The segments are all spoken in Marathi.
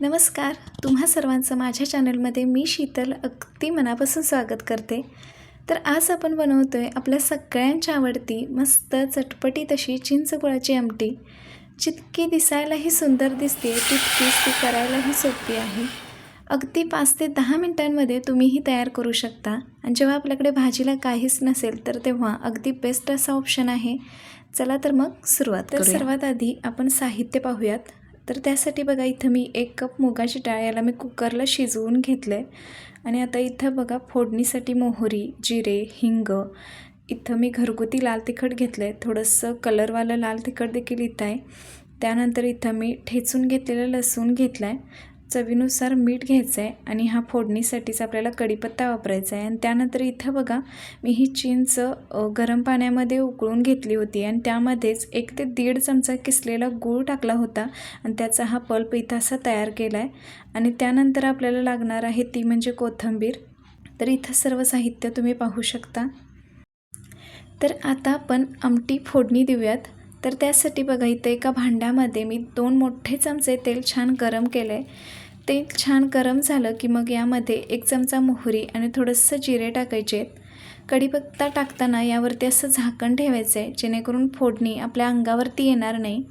नमस्कार. तुम्हा सर्वांचं माझ्या चॅनलमध्ये मी शीतल अगदी मनापासून स्वागत करते. तर आज आपण बनवतो आहे आपल्या सगळ्यांच्या आवडती मस्त चटपटीत अशी चिंचगुळाची आमटी. जितकी दिसायलाही सुंदर दिसते तितकीच ती करायलाही सोपी आहे. अगदी पाच ते दहा मिनटांमध्ये तुम्ही ही तयार करू शकता. आणि जेव्हा आपल्याकडे भाजीला काहीच नसेल तर तेव्हा अगदी बेस्ट असा ऑप्शन आहे. चला तर मग सुरुवात. तर. सर्वात आधी आपण साहित्य पाहूयात. तर त्यासाठी बघा इथं मी एक कप मुगाची डाळ याला मी कुकरला शिजवून घेतलं आहे आणि आता इथं बघा फोडणीसाठी मोहरी जिरे हिंग इथं मी घरगुती लाल तिखट घेतलं आहे थोडंसं कलरवालं लाल तिखट देखील इथं आहे. त्यानंतर इथं मी ठेचून घेतलेलं लसूण घेतला आहे चवीनुसार मीठ घ्यायचं आहे आणि हा फोडणीसाठीच आपल्याला कढीपत्ता वापरायचा आहे आणि त्यानंतर इथं बघा मी ही चिंच गरम पाण्यामध्ये उकळून घेतली होती आणि त्यामध्येच एक ते दीड चमचा किसलेला गूळ टाकला होता आणि त्याचा हा पल्प इथं असा तयार केला आहे आणि त्यानंतर आपल्याला लागणार आहे ती म्हणजे कोथिंबीर. तर इथं सर्व साहित्य तुम्ही पाहू शकता. तर आता आपण आमटी फोडणी देऊयात. तर त्यासाठी बघा इथं एका भांड्यामध्ये मी दोन मोठे चमचे तेल छान गरम केलं आहे तेल छान गरम झालं की मग यामध्ये एक चमचा मोहरी आणि थोडंसं जिरे टाकायचे आहेत. कढीपत्ता टाकताना यावरती असं झाकण ठेवायचं आहे जेणेकरून फोडणी आपल्या अंगावरती येणार नाही.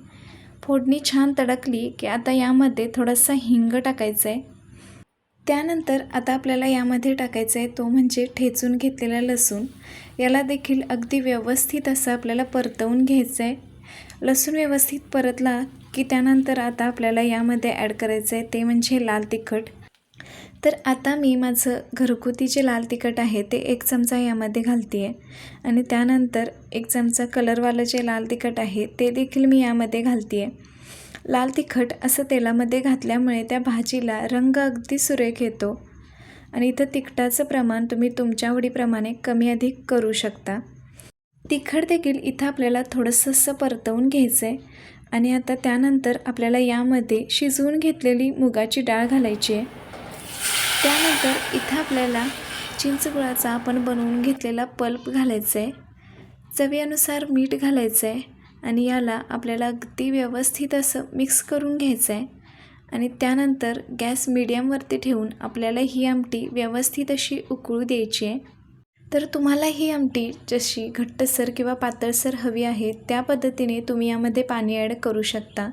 फोडणी छान तडकली की आता यामध्ये थोडासा हिंग टाकायचा आहे त्यानंतर आता आपल्याला यामध्ये टाकायचं आहे तो म्हणजे ठेचून घेतलेला लसूण. याला देखील अगदी व्यवस्थित असं आपल्याला परतवून घ्यायचं आहे लसूण व्यवस्थित परतला की त्यानंतर आता आपल्याला यामध्ये ॲड करायचं आहे ते म्हणजे लाल तिखट. तर आता मी माझं घरगुती जे लाल तिखट आहे ते एक चमचा यामध्ये घालते आहे आणि त्यानंतर एक चमचा कलरवालं जे लाल तिखट आहे ते देखील मी यामध्ये घालते आहे लाल तिखट असं तेलामध्ये घातल्यामुळे त्या भाजीला रंग अगदी सुरेख येतो. आणि इथं तिखटाचं प्रमाण तुम्ही तुमच्या आवडीप्रमाणे कमी अधिक करू शकता. तिखट देखील इथं आपल्याला थोडंसं परतवून घ्यायचं आहे आणि आता त्यानंतर आपल्याला यामध्ये शिजवून घेतलेली मुगाची डाळ घालायची आहे. त्यानंतर इथं आपल्याला चिंचगुळाचा आपण बनवून घेतलेला पल्प घालायचा आहे चवीनुसार मीठ घालायचं आहे आणि याला आपल्याला अगदी व्यवस्थित असं मिक्स करून घ्यायचं आहे आणि त्यानंतर गॅस मिडियमवरती ठेवून आपल्याला ही आमटी व्यवस्थित अशी उकळू द्यायची आहे. तर तुम्हाला ही आमटी जशी घट्टसर किंवा पातळसर हवी आहे त्या पद्धतीने तुम्ही यामध्ये पाणी ॲड करू शकता.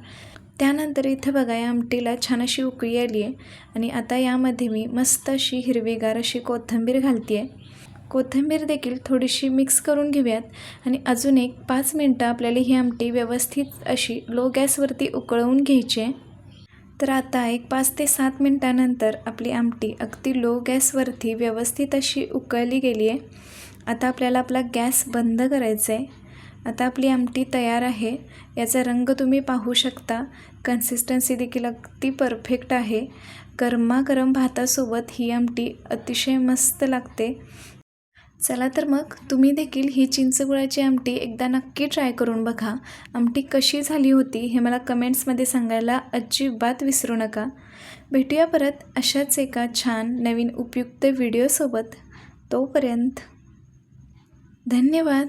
त्यानंतर इथं बघा या आमटीला छान अशी उकळी आली आहे आणि आता यामध्ये मी मस्त अशी हिरवीगार अशी कोथिंबीर घालते आहे कोथिंबीर देखील थोडीशी मिक्स करून घेऊयात आणि अजून एक पाच मिनटं आपल्याला ही आमटी व्यवस्थित अशी लो गॅसवरती उकळवून घ्यायची आहे. तर आता एक पाच ते सात मिनटानंतर आपली आमटी अगदी लो गॅसवरती व्यवस्थित अशी उकळली गेली आहे. आता आपल्याला आपला गॅस बंद करायचा आहे. आता आपली आमटी तयार आहे. याचा रंग तुम्ही पाहू शकता. कन्सिस्टन्सी देखील अगदी परफेक्ट आहे. गरमागरम भातासोबत ही आमटी अतिशय मस्त लागते. चला तर मग तुम्ही देखील ही चिंचगुळाची आमटी एकदा नक्की ट्राय करून बघा. आमटी कशी झाली होती हे मला कमेंट्समध्ये सांगायला अजिबात विसरू नका. भेटूया परत अशाच एका छान नवीन उपयुक्त व्हिडिओसोबत. तोपर्यंत धन्यवाद.